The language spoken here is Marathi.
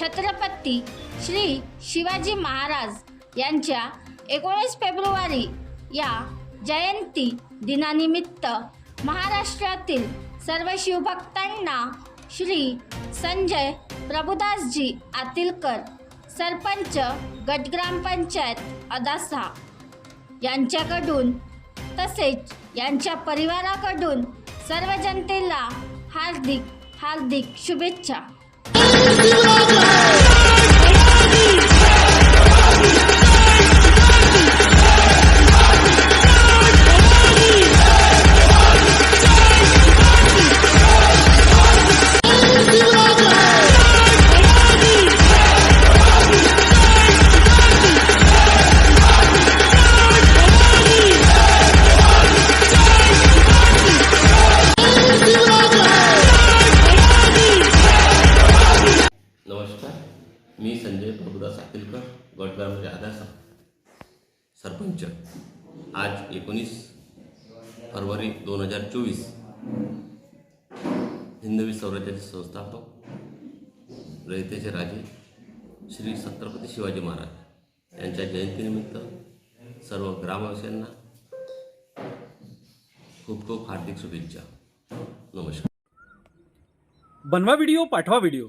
छत्रपती श्री शिवाजी महाराज यांच्या एकोणीस फेब्रुवारी या जयंती दिनानिमित्त महाराष्ट्रातील सर्व शिवभक्तांना श्री संजय प्रभुदासजी आतिलकर सरपंच गटग्रामपंचायत अदासा यांच्याकडून तसेच यांच्या परिवाराकडून सर्व जनतेला हार्दिक हार्दिक शुभेच्छा. मी संजय प्रभुदास अतिलकर गटग्रामचे आदासा सरपंच. आज एकोणीस फरवरी दोन हजार चोवीस हिंदवी स्वराज्याचे संस्थापक रयतेचे राजे श्री छत्रपती शिवाजी महाराज. यांच्या जयंतीनिमित्त सर्व ग्रामवासियांना खूप खूप हार्दिक शुभेच्छा. नमस्कार. बनवा व्हिडिओ पाठवा व्हिडिओ